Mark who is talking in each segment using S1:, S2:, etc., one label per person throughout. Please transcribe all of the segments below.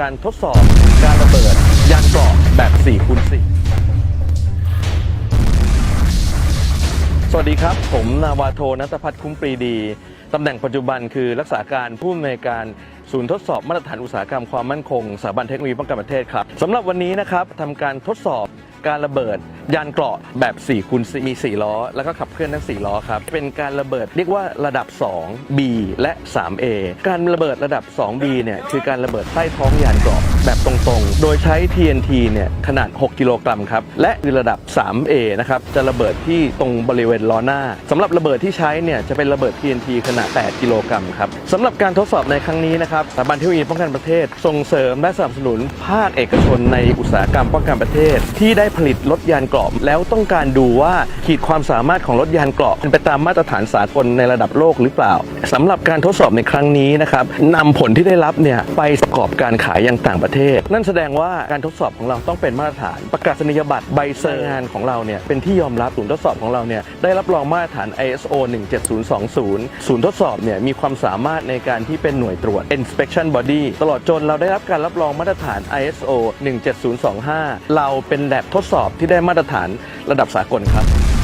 S1: การทดสอบการระเบิดยานเกราะแบบ4คูณ4สวัสดีครับ ผมนาวาโทนัทพัฒน์คุ้มปรีดี ตำแหน่งปัจจุบันคือรักษาการผู้อำนวยการศูนย์ทดสอบมาตรฐานอุตสาหกรรมความมั่นคงสถาบันเทคโนโลยีป้องกันประเทศครับสำหรับวันนี้นะครับทำการทดสอบ การระเบิด ยานเกราะแบบ4คูณมี 4 ล้อ แล้วก็ขับเคลื่อนทั้ง 4 ล้อครับ เป็นการระเบิดเรียกว่าระดับ 2 B และ 3A การระเบิดระดับ 2B เนี่ยคือการระเบิดใต้ท้องยานเกราะแบบตรงๆ โดยใช้ TNT เนี่ยขนาด 6 กิโลกรัมครับ และคือระดับ 3A นะครับ จะระเบิดที่ตรงบริเวณล้อหน้าสำหรับระเบิดที่ใช้เนี่ยจะเป็นระเบิด TNT ขนาด 8 กิโลกรัมครับสำหรับการทดสอบในครั้งนี้นะครับสถาบันเทคโนโลยีป้องกันประเทศ ส่งเสริมและสนับสนุนภาคเอกชนในอุตสาหกรรมป้องกันประเทศ ที่ได้ผลิตรถยานเกราะแล้วต้องการดูว่าขีดความสามารถของรถยานเกราะเป็นไปตามมาตรฐานสากลในระดับโลกหรือเปล่าสำหรับการทดสอบในครั้งนี้นะครับนำผลที่ได้รับเนี่ยไปประกอบการขายยังต่างประเทศ นั่นแสดงว่าการทดสอบของเราต้องเป็นมาตรฐาน ประกาศนียบัตรใบเซอร์งานของเราเนี่ยเป็นที่ยอมรับศูนย์ทดสอบของเราเนี่ยได้รับรองมาตรฐาน ISO 17020 ศูนย์ทดสอบเนี่ยมีความสามารถในการที่เป็นหน่วยตรวจ inspection body ตลอดจนเราได้รับการรับรองมาตรฐาน ISO 17025 เราเป็นแลบททดสอบที่ได้มาตรฐานระดับสากลครับ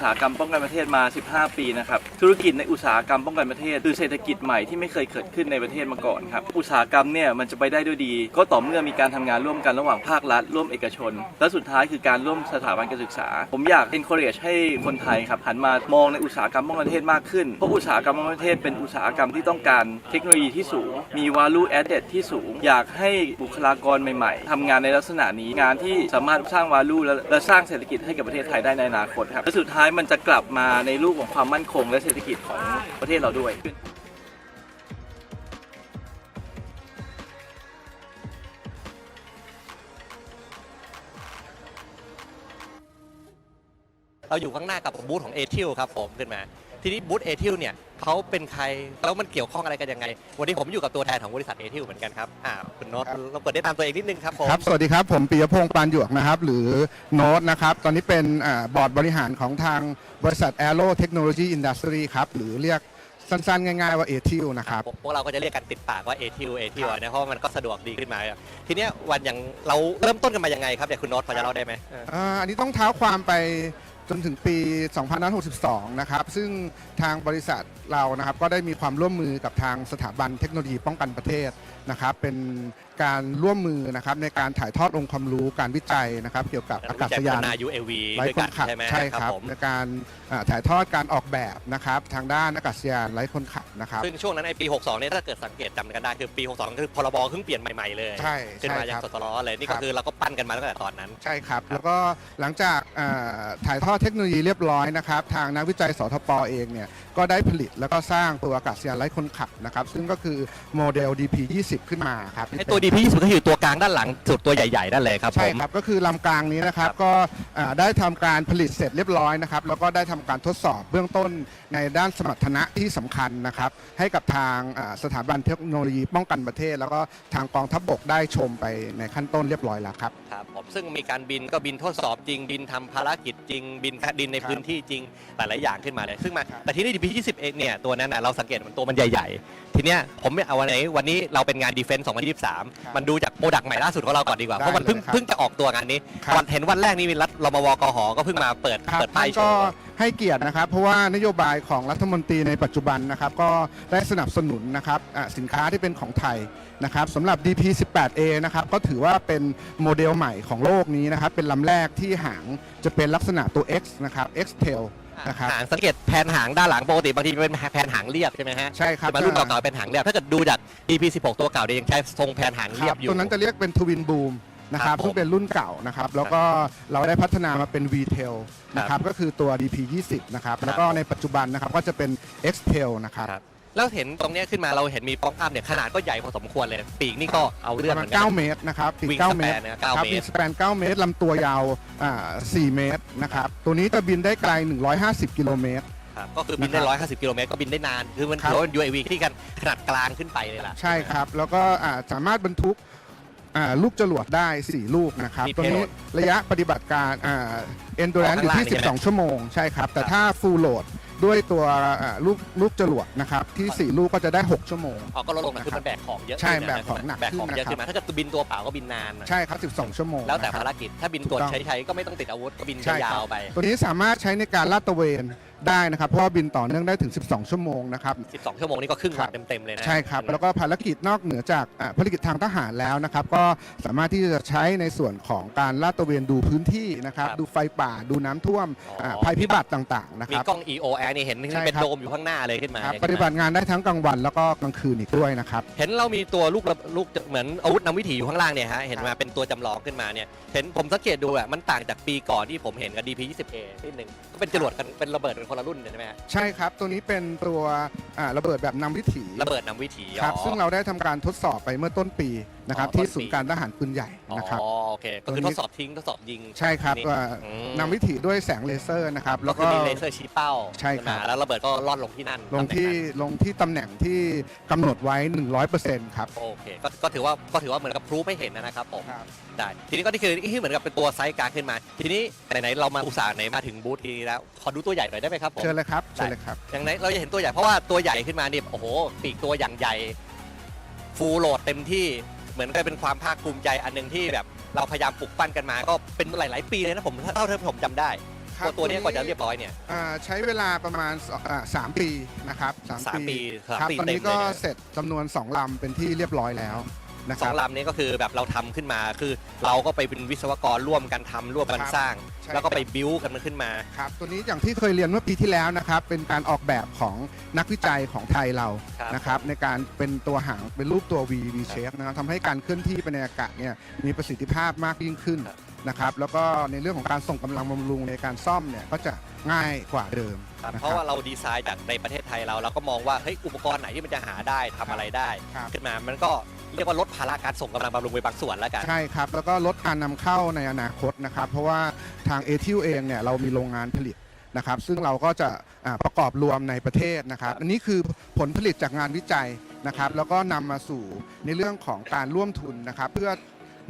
S2: ตสาหกรรมป้องกันประเทศมา 15 ปีนะครับธุรกิจในอุตสาหกรรมป้องกันประเทศคือเศรษฐกิจใหม่ที่ไม่เคยเกิดขึ้นในประเทศมาก่อนครับอุตสาหกรรมเนี่ยมันจะไปได้ด้วยดี ก็ต่อเมื่อมีการทำงานร่วมกันระหว่างภาครัฐร่วมเอกชน และสุดท้ายคือการร่วมสถาบันการศึกษา ผมอยาก encourage ให้คนไทยครับหันมามองในอุตสาหกรรมป้องกันประเทศมากขึ้นเพราะอุตสาหกรรมป้องกันประเทศเป็นอุตสาหกรรมที่ต้องการเทคโนโลยีที่สูง มี value added ที่สูง อยากให้บุคลากรใหม่ๆทำงานในลักษณะนี้งานที่สามารถสร้าง value และและสร้างเศรษฐกิจให้กับประเทศไทยได้ในอนาคตครับและสุดท้ายมันจะกลับมาในรูปของความมั่นคง และเศรษฐกิจของประเทศเราด้วย
S3: เราอยู่ข้างหน้ากับบูธของเอทิลครับผมขึ้นมา ทีนี้บูธเอทิลเนี่ยเขาเป็นใครแล้วมันเกี่ยวข้องอะไรกันยังไง วันนี้ผมอยู่กับตัวแทนของบริษัทเอทิลเหมือนกันครับอ่าคุณโน้ตเราเปิดได้ตามตัวเองนิดนึงครับผม
S4: ครับ สวัสดีครับ ผมปิยพงศ์ปานหยวกนะครับ หรือโน้ตนะครับ ตอนนี้เป็นอ่าบอร์ดบริหารของทางบริษัท Aero Technology Industry ครับ หรือเรียกสั้นๆ ง่ายๆ ว่า ATIL นะครับ
S3: พวกเราก็จะเรียกกันติดปากว่าเอทิลเอทิลนะเพราะว่ามันก็สะดวกดีขึ้นมา ทีเนี้ยวันอย่างเราเริ่มต้นกันมายังไงครับเดี๋ยวคุณโน้ตพอจะเล่าได้ไหมเออ
S4: อ่าอันนี้ต้องเท้าความไป จนถึงปี 2562 นะครับ ซึ่งทางบริษัทเรานะครับก็ได้มีความร่วมมือกับทางสถาบันเทคโนโลยีป้องกันประเทศนะครับ เป็นการร่วมมือนะครับในการถ่ายทอดองค์ความรู้การวิจัยนะครับ เกี่ยวกับอากาศยาน
S3: วิจัพัฒนา UAV
S4: ไร้
S3: ด้วย
S4: ค
S3: กันน
S4: ขับ
S3: ใช่ไหม
S4: ใช่ครับ
S3: ผม
S4: ในการอ่าถ่ายทอดการออกแบบนะครับ ทางด้านอากาศยานไร้คนขับนะครับ
S3: ซึ่งช่วงนั้นในปี 62 เนี่ยถ้าเกิดสังเกตจำกันได้คือปี 62 คือพรบเพิ่งเปลี่ยนใหม่ ๆ เลย
S4: ใช่
S3: ขึ้น
S4: ใช่
S3: มาอย่าง
S4: ครับ
S3: สตลอเลยนี่
S4: ครั
S3: ก็
S4: บ
S3: คือเราก็ปั้นกันมาตั้งแต่ตอนนั้น
S4: ใช่ครับ แล้วก็หลังจากอ่าถ่ายทอดเทคโนโลยีเรียบร้อยนะครับ ทางนักวิจัยสทปเองเนี่ย ก็ได้ผลิตแล้วก็สร้างตัวอากาศยานไร้คนขับนะครับซึ่งก็คือโมเดล DP20 ขึ้นมาครับ
S3: ไอตัว DP 20ก็คือตัวกลางด้านหลังสุดตัวใหญ่ๆนั่นเลยครับผ
S4: ใช่
S3: ม
S4: ครับก็คือลำกลางนี้นะครับ
S3: ครับ
S4: ก็อ่าได้ทำการผลิตเสร็จเรียบร้อยนะครับแล้วก็ได้ทำการทดสอบเบื้องต้นในด้านสมรรถนะที่สำคัญนะครับให้กับทางอ่าสถาบันเทคโนโลยีป้องกันประเทศ แล้วก็ทางกองทัพบกได้ชมไปในขั้นต้นเรียบร้อยแล้วครับ
S3: ครับผมซึ่งมีการบินก็บินทดสอบจริง บินทำภารกิจจริง บินแค่ดินใน
S4: ครับ
S3: พื้นที่จริงหลายๆอย่างขึ้นมาเลยซึ่งมา
S4: ครับ
S3: แต่ที่นี่ DP 20เองเนี่ยตัวนั้นน่ะเราสังเกตมันตัวมันใหญ่ๆ ทีเนี้ยผมไม่เอาวันไหนวันนี้เราเป็นงาน Defense 2023 มันดูจากโปรดักต์ใหม่ล่าสุดของเราก่อนดีกว่าเพราะมันเพิ่ง
S4: ได้เลยครับ
S3: เพิ่งจะออกตัวงานนี้
S4: ครับ
S3: วันเห็นวันแรกนี่มีรัฐรมวกหอก็เพิ่งมาเปิด
S4: ครับ
S3: เปิดป้าย
S4: ท่าน
S3: โช
S4: ก็
S3: ว์
S4: ให้เกียรตินะครับ เพราะว่านโยบายของรัฐมนตรีในปัจจุบันนะครับ ก็ได้สนับสนุนนะครับอะสินค้าที่เป็นของไทยนะครับสำหรับ DP18A นะครับก็ถือว่าเป็นโมเดลใหม่ของโลกนี้นะครับ เป็นลำแรกที่หางจะเป็นลักษณะตัว X นะครับ X tail นะครับ
S3: หางสังเกตแผนหางด้านหลังปกติบางทีเป็นแผนหางเรียบใช่ไหมฮะ
S4: ใช่ครับ
S3: แต่มารุ่นเก่าๆเป็นหางเรียบถ้าเกิดดูจาก DP 16 ตัวเก่าเนี่ยยังใช้ทรงแผนหาง
S4: ค
S3: เรีย
S4: รั
S3: บบอยู่
S4: ตัวนั้นจะเรียกเป็นทวินบูมนะค
S3: ครั
S4: รั
S3: บบผม
S4: ซึ่งเป็นรุ่นเก่านะครับ แล้วก็เราได้พัฒนามาเป็น V tail นะครับ ก็คือตัว DP20 นะครับ แล้วก็ในปัจจุบันนะครับก็จะเป็น X tail นะครับ
S3: ครับ แล้วเห็นตรงเนี้ยขึ้นมาเราเห็นมีป๊อกอัพเนี่ยขนาดก็ใหญ่พอสมควรเลย ปีกนี่ก็เอาเรื่อง
S4: ประ
S3: เห
S4: มา
S3: มื
S4: ณ
S3: อนกัน
S4: 9เมตรนะครับปีก
S3: Wingspan
S4: 9 เมตร
S3: เนี่ย9
S4: ครับ
S3: เมตร
S4: วิงสแปน9เมตรลำตัวยาวอ่า4เมตรนะครับตัวนี้จะบินได้ไกล 150 กิโลเมตร
S3: ครับก็คือบินได้ 150 กิโลเมตรก็บินได้นาน คือมัน
S4: ครับ
S3: ถือว่าเป็น UAV ที่กันขนาดกลางขึ้นไปเลยล่ะ
S4: ใช่ครับ แล้วก็อ่าสามารถบรรทุกอ่าลูกจรวดได้ 4 ลูกนะครับ
S3: มี
S4: ตัวนี้
S3: payload
S4: ระยะปฏิบัติการอ่า endurance
S3: อ๋อ
S4: อยู่
S3: ข้างล่าง
S4: ที่
S3: นี่ใช่ไหม
S4: 12 ชั่วโมง ใช่ครับ แต่
S3: ครับ
S4: ถ้า full load ด้วยตัวอ่าลูกลูกจรวดนะครับที่ 4 ลูกก็จะได้ 6 ชั่วโมง
S3: ออกก็ลดลงนะคือมันแบกของเยอะ
S4: ใช่
S3: ขึ้นะ
S4: แบกของหนัก
S3: แบกของ
S4: ขึ้น
S3: เยอะ
S4: นะครับ
S3: ขึ้นมาถ้าเกิดบินตัวเปล่าก็บินนานนะ
S4: ใช่ครับ 12 ชั่วโมง
S3: แล้วแต่
S4: นะครับ
S3: ภารกิจถ้าบินตรวจใช้ใช้ก็ไม่ต้องติดอาวุธก็บิน
S4: ใช่ครับ
S3: ยาวๆไป
S4: ตัวนี้สามารถใช้ในการลาดตระเวน ได้นะครับ เพราะว่าบินต่อเนื่องได้ถึง 12 ชั่วโมงนะครับ
S3: 12 ชั่วโมงนี่ก็ครึ่ง
S4: ครั
S3: วั
S4: บ
S3: นเต็มๆเลยนะ
S4: ใช่ครับ แล้วก็ภารกิจนอกเหนือจากอ่าภารกิจทางทหารแล้วนะครับ ก็สามารถที่จะใช้ในส่วนของการลาดตระเวนดูพื้นที่นะครับ
S3: ครับ
S4: ดูไฟป่าดูน้ำท่วม
S3: อ๋ออ่า
S4: ภัยพิบัติต่างๆนะค
S3: มี
S4: รับ
S3: กล้อง EOR นี่เห็น
S4: ใช่
S3: เป็น
S4: ครับ
S3: โดมอยู่ข้างหน้าเลยขึ้นมา
S4: ครับ
S3: เนี่ย
S4: ปฏิบัติงานได้ทั้งกลางวันแล้วก็กลางคืนอีกด้วยนะครับ
S3: เห็นเรามีตัวลูกระลูกเหมือนอาวุธนำวิถีอยู่ข้างล่างเนี่ยฮะเห็นมาเป็นตัวจำลองขึ้นมาเนี่ยเห็นผมสังเกตดูอะมันต่างจากปีก่อนที่ผมเห็นกับ DP 20A นิดนึงก็เป็นจรวดกันเป็นระเบิดเป็นคนละรุ่นใช่ไหมฮะ
S4: ใช่ครับ ตัวนี้เป็นตัวอ่าระเบิดแบบนำวิถี
S3: ระเบิดนำวิถี
S4: ครับ
S3: อ๋อ
S4: ซึ่งเราได้ทำการทดสอบไปเมื่อต้นปีนะครับ
S3: อ๋อต้นปี
S4: ที่ศูนย์การทหารปืนใหญ่นะครับ
S3: อ๋อโอเคก็คือ
S4: ตัว
S3: ท
S4: นี้
S3: ดสอบทิ้งทดสอบยิง
S4: ใช่ครับ
S3: นี่
S4: ว่า
S3: อืม
S4: นำวิถีด้วยแสงเลเซอร์นะครับ
S3: แล้
S4: แล้วว
S3: ก็
S4: ก็
S3: มีเลเซอร์ชี้เป้า
S4: ใช่ครับ
S3: ขึ้นมาแล้วระเบิดก็ล่อนลงที่นั่น
S4: ลงที่
S3: ตำแหน่นั้น
S4: ลงที่ตำแหน่งที่กำหนดไว้ 100%ครับ
S3: โอเคก็ก็ถือว่าก็ถือว่าเหมือนกับพรูฟให้เห็นนะครับผม
S4: ครับ
S3: ได้ ทีนี้ก็นี่คือที่เหมือนกับเป็นตัวไซส์กลางขึ้นมา ทีนี้ไหนๆเรามาอุตส่าห์ไหนมาถึงบูธทีนี้แล้ว ขอดูตัวใหญ่หน่อยได้ไหมครับผม
S4: เชิญเลยครับ
S3: ได้
S4: เชิญเลยครับ
S3: อย่างไหนเราจะเห็นตัวใหญ่เพราะว่าตัวใหญ่ขึ้นมาเนี่ยโอ้โห ปีกตัวอย่างใหญ่ ฟูลโหลดเต็มที่เหมือนกับเป็นความภาคภูมิใจอันหนึ่งที่แบบเราพยายามปลุกปั้นกันมา ก็เป็นหลาย ๆ ปีเลยนะผมเท่าที่ผมจำได้
S4: ครับ
S3: ตัวตัวนี้กว่าจะเรียบร้อยเนี่ย
S4: อ่าใช้เวลาประมาณสองอ่าสามปีนะครับสาม
S3: สามปีสาม
S4: ครับ
S3: ปี
S4: ตอนนี้
S3: เต็มเลย
S4: ก็
S3: นะ
S4: เสร็จจำนวน2ลำเป็นที่เรียบร้อยแล้ว นะค
S3: สอ
S4: รับ
S3: งลำนี้ก็คือแบบเราทำขึ้นมา คือเราก็ไปเป็นวิศวกรร่วมกันทำร่วมกัน
S4: ครับ
S3: สร้าง
S4: ใช่
S3: แล้วก็ไปบิวกันมันขึ้นมา
S4: ครับตัวนี้อย่างที่เคยเรียนเมื่อปีที่แล้วนะครับ เป็นการออกแบบของนักวิจัยของไทยเรา
S3: ครับ
S4: นะครับ ในการเป็นตัวหางเป็นรูปตัว V V shape นะครับทำให้การเคลื่อนที่ไปในอากาศเนี่ยมีประสิทธิภาพมากยิ่งขึ้น
S3: ครับ
S4: นะครับ แล้วก็ในเรื่องของการส่งกำลังบำรุงในการซ่อมเนี่ยก็จะง่ายกว่าเดิม
S3: ครับ
S4: นะ
S3: เพราะว่าเราดีไซน์จากในประเทศไทยเราเราก็มองว่าเฮ้ยอุปกรณ์ไหนที่มันจะหาได้ทำอะไรได้
S4: ครับ
S3: ขึ้นมามันก็ เรียกว่าลดภาระการส่งกำลังบำรุงไปบางส่วนแล้วกัน
S4: ใช่ครับ แล้วก็ลดการนำเข้าในอนาคตนะครับ เพราะว่าทางเอทิวเองเนี่ยเรามีโรงงานผลิตนะครับ ซึ่งเราก็จะอ่าประกอบรวมในประเทศนะครับ
S3: ครับ
S4: อันนี้คือผลผลิตจากงานวิจัยนะครับ แล้วก็นำมาสู่ในเรื่องของการร่วมทุนนะครับ เพื่อ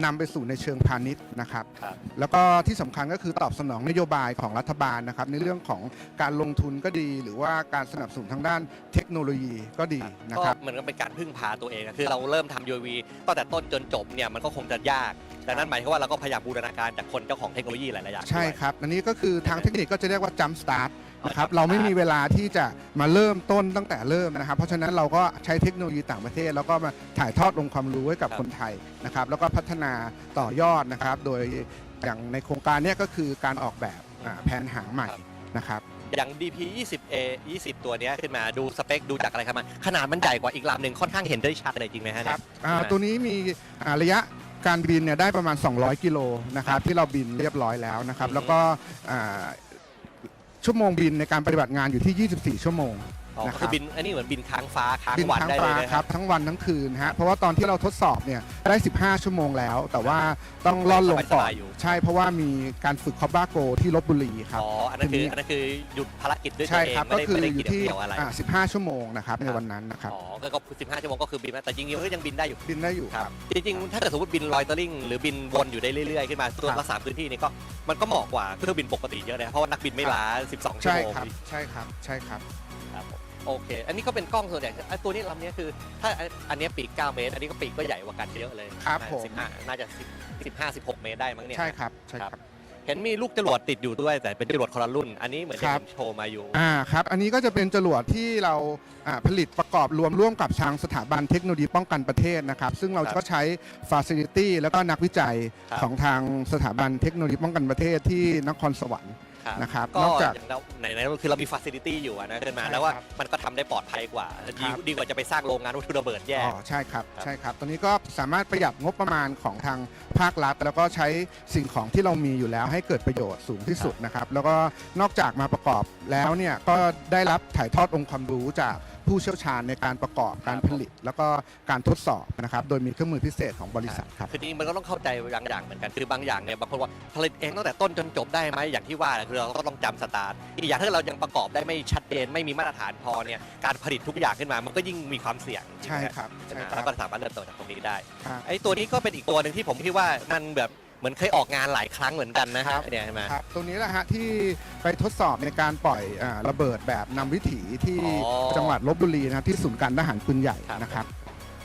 S4: นำไปสู่ในเชิงพาณิชย์นะครับ
S3: ครับ
S4: แล้วก็ที่สำคัญก็คือตอบสนองนโยบายของรัฐบาลนะครับ ในเรื่องของการลงทุนก็ดี หรือว่าการสนับสนุนทางด้านเทคโนโลยีก็ดีนะ
S3: ก็
S4: ครับ
S3: เหมือนกับเป็นการพึ่งพาตัวเองอะคือเราเริ่มทำ UAV ตั้งแต่ต้นจนจบเนี่ยมันก็คงจะยาก ดังนั้นหมายความว่าเราก็พยายามบูรณาการจากคนเจ้าของเทคโนโลยีหลายๆอย่าง
S4: ใช่
S3: ด้วย
S4: ครับ อันนี้ก็คือทางเทคนิคก็จะเรียกว่า jump start นะครับเราไม่มีเวลาที่จะมาเริ่มต้นตั้งแต่เริ่มนะครับ เพราะฉะนั้นเราก็ใช้เทคโนโลยีต่างประเทศ แล้วก็มาถ่ายทอดองค์ความรู้ให้กับ
S3: ครับ
S4: คนไทยนะครับ แล้วก็พัฒนาต่อยอดนะครับ โดยอย่างในโครงการเนี้ยก็คือการออกแบบอ่าแผนหางใหม่นะครับ
S3: อย่าง DP 20A 20 ตัวเนี้ยขึ้นมาดูสเปคดูจากอะไรครับมันขนาดมันใหญ่กว่าอีกลำหนึ่งค่อนข้างเห็นได้ชัดเลยจริงไหมฮะ
S4: ค
S3: เนี่
S4: รั
S3: ย
S4: บอ่า
S3: ใช่ไหม
S4: ตัวนี้มีอ่าระยะการบินเนี่ยได้ประมาณ 200 กิโลนะครับที่เราบินเรียบร้อยแล้วนะครับ
S3: อืม
S4: แล้วก็อ่า ชั่วโมงบินในการปฏิบัติงานอยู่ที่ 24 ชั่วโมง
S3: อ๋อ
S4: นะค
S3: คื
S4: รับ
S3: อบินอันนี้เหมือนบินค้างฟ้าค้าง
S4: บิน
S3: วัน
S4: ทั้ง
S3: ได้เล
S4: ฟ้าย
S3: นะ
S4: ค
S3: ค
S4: รั
S3: รั
S4: บ บทั้งวันทั้งคืนฮะเพราะว่าตอนที่เราทดสอบเนี่ยได้ 15 ชั่วโมงแล้ว แต่ว่าต้องล่อนลงก่อน
S3: สบายๆอยู่
S4: ใช่เพราะว่ามีการฝึกคอบบ้าโกที่ลบบุรีครับ
S3: อ๋ออันนั้นคือ
S4: ทีนี้
S3: อันนั้นคือหยุดภารกิจด้วยตั
S4: ใช่
S3: วเอง
S4: ครับ
S3: ไม่
S4: ก็
S3: ได้
S4: คือ
S3: ไม่ได้
S4: อยู่ที่
S3: เกี่ยวอะไร
S4: อ่า15 ชั่วโมงนะครับในวันนั้นนะครับ
S3: อ๋อก็ก็15ชั่วโมงก็คือบินมาแต่จริงๆมันก็ยังบินได้อยู่
S4: บินได้อยู่
S3: ค
S4: ค
S3: รั
S4: รั
S3: บบจริงๆถ้าเกิดสมมติบินลอยเตอร์ลิงหรือบินวนอยู่ได้เรื่อยๆขึ้นมาตัว
S4: ครับ
S3: รักษาพื้นที่นี่ก็มันก็เหมาะกว่าเครื่องบินปกติเยอะเลยเพราะว่านักบินไม่ล้า 12 ชั่ว
S4: ใช่
S3: โมง
S4: ครับใช่ครับใช่ครับ
S3: ครับผมโอเค อันนี้ก็เป็นกล้องส่วนใหญ่อะตัวนี้ลำนี้คือ ถ้าอันนี้ปีก 9 เมตร อันนี้ก็ปีกก็ใหญ่กว่ากันเยอะเลย
S4: ครับผม
S3: 15น่าจะ10 15 16 เมตรได้มั้งเนี่ย
S4: ใช่ครับใช่ครับ
S3: เห็นมีลูกจรวดติดอยู่ด้วย แต่เป็นจรวดคนละรุ่น อันนี้เหมือน
S4: ค
S3: ที่
S4: รับ
S3: ผมโชว์มาอยู่
S4: อ่าครับ อันนี้ก็จะเป็นจรวดที่เราอ่าผลิตประกอบรวมร่วมกับทางสถาบันเทคโนโลยีป้องกันประเทศนะครับ ซึ่งเรา
S3: ครับ
S4: ก็ใช้ Facility แล้วก็นักวิจัย
S3: ครับ
S4: ของทางสถาบันเทคโนโลยีป้องกันประเทศที่นครสวรรค์
S3: ครับ
S4: นะครับ
S3: ก็
S4: นอกจาก
S3: อย่างเราไหนๆคือเรามีฟ a ซิลิตี้อยู่อะนะขึ้นมา
S4: ใช่
S3: แล้วว่า
S4: ครับ
S3: มันก็ทำได้ปลอดภัยกว่าดี
S4: ครับ
S3: ดีกว่าจะไปสร้างโรงงานวัตถุระเบิดแยก
S4: อ๋อใช่ครับ
S3: ครับ
S4: ใช่ครับ ตัวนี้ก็สามารถประหยัดงบประมาณของทางภาครัฐ แล้วก็ใช้สิ่งของที่เรามีอยู่แล้วให้เกิดประโยชน์สูงที่สุดนะครับ แล้วก็นอกจากมาประกอบแล้วเนี่ยก็ได้รับถ่ายทอดองค์ความรู้จาก ผู้เชี่ยวชาญในการประกอบการผลิต แล้วก็การทดสอบนะครับโดยมีเครื่องมือพิเศษของบริษัทครับ
S3: คือจริงๆมันก็ต้องเข้าใจบางอย่างเหมือนกันคือบางอย่างเนี่ยบางคนว่าผลิตเองตั้งแต่ต้นจนจบได้ไหมอย่างที่ว่าคือเราก็ต้องจำสตาร์ทอีกอย่างถ้าเรายังประกอบได้ไม่ชัดเจนไม่มีมาตรฐานพอเนี่ยการผลิตทุกอย่างขึ้นมา มันก็ยิ่งมีความเสี่ยง
S4: ใช่ครับ
S3: ใช่
S4: ใช่
S3: ไหม
S4: ครั
S3: แล้
S4: บ
S3: วก็สามารถเริ่มต้นจากตรงนี้ได้
S4: ครับ
S3: ไอ้ตัวนี้ก็เป็นอีกตัวหนึ่งที่ผมคิดว่ามันแบบ เหมือนเคยออกงานหลายครั้งเหมือนกันนะฮะเนี่ยใช่ไหม
S4: ครับตรงนี้แหละฮะที่ไปทดสอบในการปล่อยอาระเบิดแบบนำวิถีที่
S3: อ๋อ
S4: จังหวัดลบบุรีนะครับที่ศูนย์การทหารปืนใหญ่
S3: ครับ
S4: นะครับ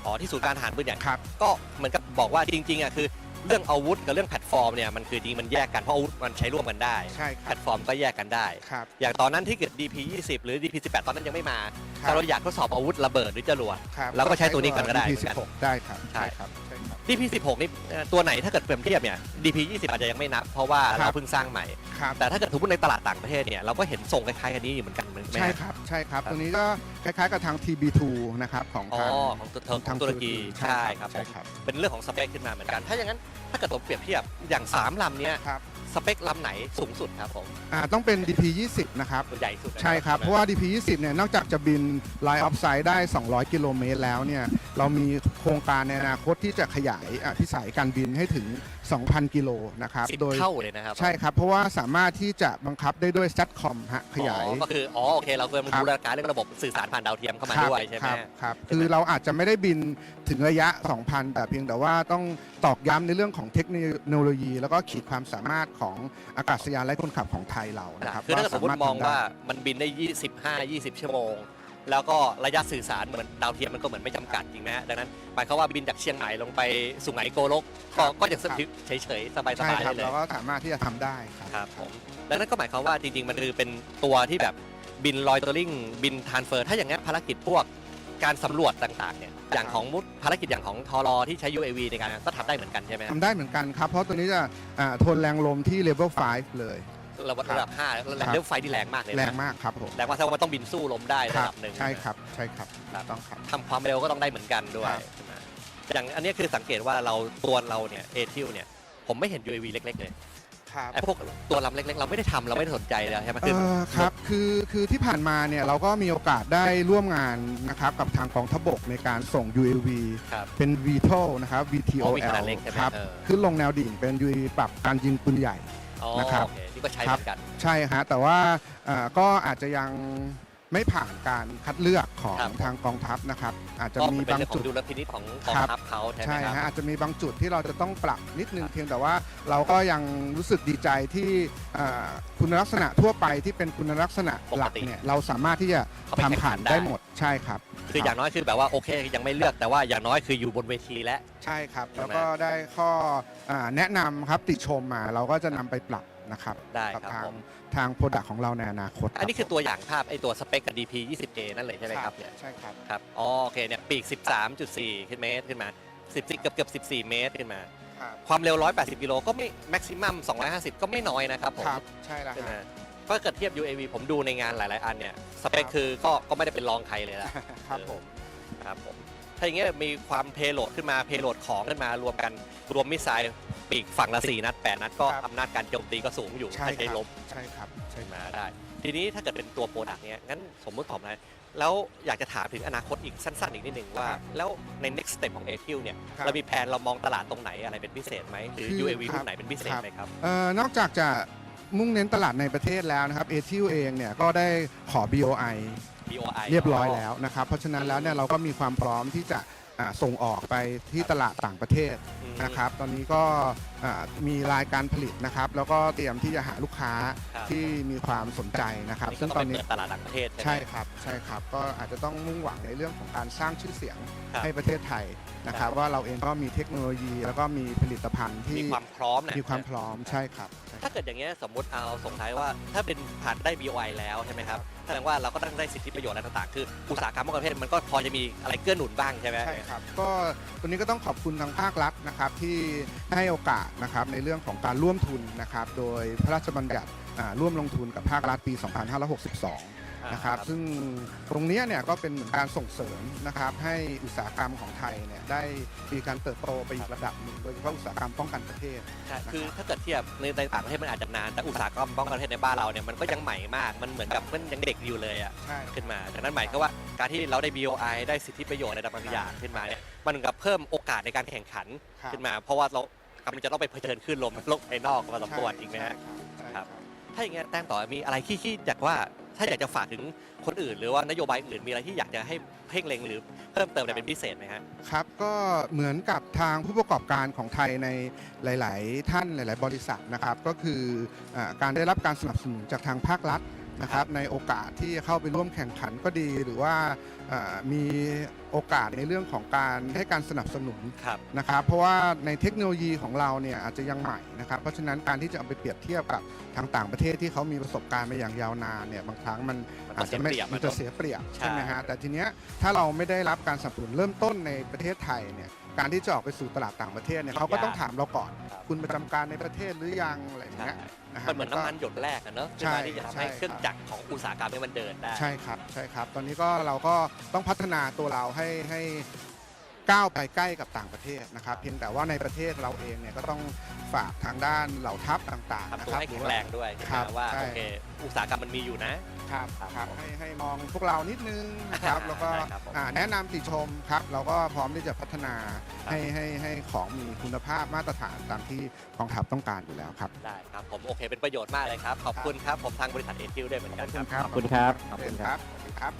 S3: อ๋อที่ศูนย์การทหารปืนใหญ่
S4: ครับ
S3: ก็เหมือนกับบอกว่าจริงๆอะคือ เรื่องอาวุธกับเรื่องแพลตฟอร์มเนี่ยมันคือจริงมันแยกกันเพราะอาวุธมันใช้ร่วมกันได้
S4: ใช่ค
S3: แพ
S4: รั
S3: ล
S4: บ
S3: ตฟอร์มก็แยกกันได้
S4: ครับ
S3: อย่างตอนนั้นที่เกิด DP 20 หรือ DP 18 ตอนนั้นยังไม่มา
S4: ค
S3: ถ้าเราอยากทดสอบอาวุธระเบิดหรือจรวด
S4: ครับ
S3: แล้วก็ใช้ตัวนี้กันก็ได้
S4: DP 16ได้ครับ
S3: ใช่
S4: ใช่ครับใช่ครับ
S3: DP 16นี่เอ่อตัวไหนถ้าเกิดเปรียบเทียบเนี่ย DP 20 อาจจะยังไม่นับ เพราะว่า
S4: ครั
S3: เรา
S4: บ
S3: เพิ่งสร้างใหม่
S4: ครับ
S3: แต่ถ้าเกิดสมมติในตลาดต่างประเทศเนี่ยเราก็เห็นทรงคล้ายๆกันนี้อยู่เหมือนกันเหมือนไหม
S4: ใช่ครับ ใช่ครับ ตรงนี้ก็คล้ายๆกับทาง TB2 นะครับของ
S3: อ๋อ
S4: ทาง
S3: ของตัวของตุรกีใช่ครับผ
S4: ใช่
S3: ม
S4: ครับ
S3: เป็นเรื่องของสเปคขึ้นมาเหมือนกัน ถ้าอย่างนั้นถ้าเกิดผมเปรียบเทียบอย่าง3ลำเนี้ย
S4: ครับ
S3: สเปคลำไหนสูงสุดครับผม
S4: อ่าต้องเป็น DP 20นะครับ
S3: ตัวใหญ่สุดน
S4: ใช่ครับ เพราะว่า DP 20เนี่ยนอกจากจะบิน Line of Sight ได้ 200 กิโลเมตรแล้วเนี่ยเรามีโครงการในอนาคตที่จะขยายอะพิสัยการบินให้ถึง 2,000 กิโลนะครับ
S3: สิบ
S4: โดย
S3: เท่าเลยนะครับ
S4: ใช่ครับ เพราะว่าสามารถที่จะบังคับได้ด้วย SATCOM ฮะขยาย
S3: อ๋อก็คืออ๋อโอเคเราเกิดมา
S4: ครับ
S3: บูรณาการเรื่องระบบสื่อสารผ่านดาวเทียมเข้ามา
S4: ครับ
S3: ด้วยใช่ไหม
S4: ครับครับ คือเราอาจจะไม่ได้บินถึงระยะ 2,000 แต่เพียงแต่ว่าต้องตอกย้ำในเรื่องของเทคโนโลยี แล้วก็ขีดความสามารถของอากาศยานไร้คนขับของไทยเรานะครับ
S3: คือถ้าเกิดสมมติ
S4: สรถ
S3: มอง
S4: ทำได้
S3: ว่ามันบินได้25 20 ชั่วโมง แล้วก็ระยะสื่อสารเหมือนดาวเทียมมันก็เหมือนไม่จำกัดจริงไหมฮะดังนั้นหมายความว่าบินจากเชียงใหม่ลงไปสุไหงโกลกก็ก็ยังเฉยเฉยๆสบาย
S4: ใช่
S3: ๆ
S4: ครับ
S3: ได้เลย
S4: เราก็สามารถที่จะทำได้ครับ
S3: ครับผมดังนั้นก็หมายความว่าจริงๆมันคือเป็นตัวที่แบบบินลอยตัวลิงบินทานเฟอร์ถ้าอย่างนี้นภารกิจพวกการสำรวจต่างๆเนี่ย อย่างของมุดภารกิจอย่างของทอรอที่ใช้ UAV ในการก็ทำได้เหมือนกันใช่ไหมฮะ
S4: ทำได้เหมือนกันครับ เพราะตัวนี้จะอ่าทนแรงลมที่ level 5เลย
S3: ระดับระดับ5แล้วแรงเรื่องไฟที่แรงมากเลยนะ
S4: แรงมากครับผม
S3: แรงว่าถ้ามันต้องบินสู้ลมได้
S4: ค
S3: ระ
S4: รั
S3: ดับหนึ่ง
S4: ใช่ครับใช่ครับ
S3: ครับ
S4: ต้องครับ
S3: ทำความเร็วก็ต้องได้เหมือนกันด้วย
S4: ครับ
S3: ใช่ไหมอย่างอันนี้คือสังเกตว่าเราตัวเราเนี่ยเอทิวเนี่ยผมไม่เห็น UAV เล็ก ๆ เลย
S4: ครับ
S3: ไอ้พวกตัวลำเล็กๆ เราไม่ได้ทำเราไม่ได้สนใจเลยใช่ไหม
S4: เออครับคือคือที่ผ่านมาเนี่ยเราก็มีโอกาสได้ร่วมงานนะครับกับทางกองทัพบกในการส่ง UAV
S3: ครับ
S4: เป็น VTOL นะครับ
S3: อ๋อมีข
S4: VTOL
S3: นาดเล็กใช่ไหม
S4: ครับ
S3: เออ
S4: ขึ้นลงแนวดิ่งเป็น UAV ปรับการยิงปืนใหญ่
S3: อ๋อ
S4: นะครับ
S3: โอเคนี่ก็ใช้เหมือนกัน
S4: ใช่ฮะแต่ว่าเอ่อก็อาจจะยัง ไม่ผ่านการคัดเลือกของ
S3: ครับ
S4: ทางกองทัพนะครับ อาจจะ
S3: ก็
S4: มี
S3: เป็น
S4: บาง
S3: เรื่องขอ
S4: จุ
S3: ง
S4: ด
S3: ดุลพินิจของกอง
S4: ครับ
S3: ทัพเขาใช่ไหม
S4: ใช่
S3: ครับ
S4: ฮะอาจจะมีบางจุดที่เราจะต้องปรับนิดนึงเพียงแต่ว่าเราก็ยังรู้สึกดีใจที่เอ่อคุณลักษณะทั่วไปที่เป็นคุณลักษณะหลักเนี่ยเราสามารถที่จะ
S3: เข้าไปแข่ง
S4: ทำผ่า
S3: ขั
S4: น
S3: นได้
S4: ได้หมดใช่ครับ
S3: คืออย่างน้อยคือแบบว่าโอเคยังไม่เลือกแต่ว่าอย่างน้อยคืออยู่บนเวทีแล้ว
S4: ใช่ครับ
S3: ใช่ไหม
S4: แล้วก็ได้ข้ออ่าแนะนำครับติชมมาเราก็จะนำไปปรับ นะครับ
S3: ได้
S4: กับ
S3: ครับ
S4: ทาง
S3: ผม
S4: ทางโปรดักของเราในอนาคต
S3: อันนี้คือตัวอย่างภาพไอ้ตัวสเปคกับ DP 20A นั่นเลยใช่ไหมครับเนี่ย
S4: ใช่ครับ
S3: ครับ อ๋อ โอเค เนี่ย ปีก 13.4ขึ้นเมตรขึ้นมา10เกือบเกือบ 14 เมตรขึ้นมา
S4: ครับ
S3: ความเร็ว 180 กิโลก็ไม่แม็กซิมัม 250 ก็ไม่น้อยนะครับผม
S4: ครับ ใช่แล้ว
S3: ใช่ไหม
S4: ฮะ
S3: ถ้าเกิดเทียบ UAV ผมดูในงานหลาย ๆ อันเนี่ย สเปคคือก็ก็ไม่ได้เป็นรองใครเลยละ
S4: ครับผม
S3: ครับผม ถ้าอย่างเงี้ยมีความเพโลดขึ้นมา เพโลดของขึ้นมารวมกัน รวมมิสไซล์ ปีกฝั่งละ4นัด8นัดก็
S4: ครับ
S3: อำนาจการโจมตีก็สูงอยู่
S4: ใช่
S3: ถ้าใช้
S4: ครับ
S3: ลบ
S4: ใช่ครับใช่
S3: มาได้ ทีนี้ถ้าเกิดเป็นตัวโปรดักต์เนี้ยงั้นสมมติผมนะแล้วอยากจะถามถึงอนาคตอีกสั้นๆอีกนิดหนึ่งว่าแล้วใน next step ของ a q เนี่ย
S4: ครับ
S3: เรามีแผนเรามองตลาดตรงไหนอะไรเป็นพิเศษไหมหรือ
S4: คือ
S3: UAV
S4: ครั
S3: รุ่
S4: บ
S3: นไหนเป็นพิเศษ
S4: ครับ
S3: ไหมครับ
S4: เอ่อนอกจากจะมุ่งเน้นตลาดในประเทศแล้วนะครับเอทิวเองเนี่ยก็ได้ขอ BOI
S3: BOI
S4: เรียบร้อยแล้วนะครับ เพราะฉะนั้นแล้วเนี่ยเราก็มีความพร้อมที่จะอ่าส่งออกไปที่ตลาดต่างประเทศ
S3: อืม
S4: นะครับ ตอนนี้ก็อ่ามีรายการผลิตนะครับ แล้วก็เตรียมที่จะหาลูกค้า
S3: ครับ
S4: ที่มีความสนใจนะครับ
S3: นี่
S4: ซึ่
S3: ก็
S4: ง
S3: ต้อง
S4: ต
S3: ไป
S4: อนนี้
S3: เปิดตลาดต่างประเทศใช่ไหม
S4: ใช่ครับ ใช่ครับ ก็อาจจะต้องมุ่งหวังในเรื่องของการสร้างชื่อเสียง
S3: ครับ
S4: ให้ประเทศไทยนะครับ ว่าเราเองก็มีเทคโนโลยี แล้วก็มีผลิตภัณฑ์ที่
S3: มีความพร้อมนะ
S4: มีความพร้อมใช่ครับใช่
S3: ถ้าเกิดอย่างเงี้ยสมมติเอาสงท้ายว่าถ้าเป็นผ่านได้ BOI แล้วใช่ไหมครับแสดงว่าเราก็ต้องได้สิทธิประโยชน์อะไรต่างๆ คืออุตสาหกรรมบางประเภทมันก็พอจะมีอะไรเกื้อหนุนบ้างใช่ไหม
S4: ใช่ครับ ก็ตัวนี้ก็ต้องขอบคุณทางภาครัฐนะครับที่ให้โอกาสนะครับในเรื่องของการร่วมทุนนะครับโดยพระราชบัญญัติร่วมลงทุนกับภาครัฐปี 2562 นะครับ
S3: ครับ
S4: ซึ่งตรงเนี้ยเนี่ยก็เป็นเหมือนการส่งเสริมนะครับให้อุตสาหกรรมของไทยเนี่ยได้มีการเติบโตไปอีกระดับหนึ่งโดยเฉพาะอุตสาหกรรมป้องกันประเทศ
S3: ใช่คือถ้าเกิดเทียบในในต่างประเทศมันอาจจะนาน แต่อุตสาหกรรมป้องกันประเทศในบ้านเราเนี่ยมันก็ยังใหม่มาก มันเหมือนกับมันยังเด็กอยู่เลยอะ
S4: ใช่
S3: ขึ้นมาดังนั้นหมายก็ว่าการที่เราได้ BOI ได้สิทธิประโยชน์ในบางอย่างขึ้นมาเนี่ยมันเหมือนกับเพิ่มโอกาสในการแข่งขัน
S4: ครับ
S3: ขึ้นมา เพราะว่าเรากำลังจะต้องไปเผชิญขึ้นลมโลกภายนอกมาสมควรจริงไหมฮะ
S4: ใช่
S3: ครับ ถ้าอย่างเงี้ยแต้มต่อมีอะไรที่ที่อยากว่า ถ้าอยากจะฝากถึงคนอื่น หรือว่านโยบายอื่นมีอะไรที่อยากจะให้เพ่งเล็งหรือเพิ่มเติมอะไรเป็นพิเศษไหมฮะ
S4: ครับก็เหมือนกับทางผู้ประกอบการของไทยในหลาย ๆ ท่านหลาย ๆ บริษัทนะครับ ก็คืออาการได้รับการสนับสนุนจากทางภาครัฐ นะครับในโอกาสที่จะเข้าไปร่วมแข่งขันก็ดี หรือว่าอ่ามีโอกาสในเรื่องของการให้การสนับสนุน
S3: ครับ
S4: นะครับเพราะว่าในเทคโนโลยีของเราเนี่ยอาจจะยังใหม่นะครับเพราะฉะนั้นการที่จะเอาไปเปรียบเทียบกับทางต่างประเทศที่เขามีประสบการณ์มาอย่างยาวนานเนี่ยบางครั้งมัน
S3: มัน
S4: อาจจะไม่
S3: เสียเปรียบ
S4: มันจะเสียเปรียบ
S3: ใช่
S4: ใช่ไหมฮะแต่ทีเนี้ยถ้าเราไม่ได้รับการสนับสนุนเริ่มต้นในประเทศไทยเนี่ย การที่จะออกไปสู่ตลาดต่างประเทศเนี่ยเขาก็ต้องถามเราก่อน
S3: ครับ
S4: คุณประจำการในประเทศหรือยังอะไรอย่าง
S3: ใช่
S4: เงี้ยนะฮะ
S3: มันเหมือนน้ำมันหยดแรกอะเนอะขึ้นมาที่จะทำให้
S4: ใช่
S3: เครื่องจักรของอุตสาหกรรมนี้มันเดินได้
S4: ใช่ครับใช่ครับ ตอนนี้ก็เราก็ต้องพัฒนาตัวเราให้ให้ ก้าวไปใกล้กับต่างประเทศนะครับเพียงแต่ว่าในประเทศเราเองเนี่ยก็ต้องฝากทางด้านเหล่าทัพต่างๆ
S3: ทำ
S4: นะ
S3: ตัว
S4: ครับ
S3: ให้แข็งแรงด้วย
S4: ครับ
S3: ว่า
S4: ใช่
S3: โอเคอุตสาหกรรมมันมีอยู่นะ
S4: ครับ
S3: ครับ
S4: ครับให้ให้มองพวกเรานิดนึงนะครับ แล้วก็
S3: ได้ครับผม
S4: อ่าแนะนำติชมครับ เราก็พร้อมที่จะพัฒนา
S3: ครับ
S4: ให้ให้ให้ของมีคุณภาพมาตรฐานตามที่กองทัพต้องการอยู่แล้วครับ
S3: ได้ครับผมโอเคเป็นประโยชน์มากเลยครับ ขอบคุณครับ ผมทางบริษัทเอทิวด้วยเหมือนกันครับ
S4: ครับ
S5: ขอบคุณครับ
S4: ขอบคุณครับขอบคุณครับ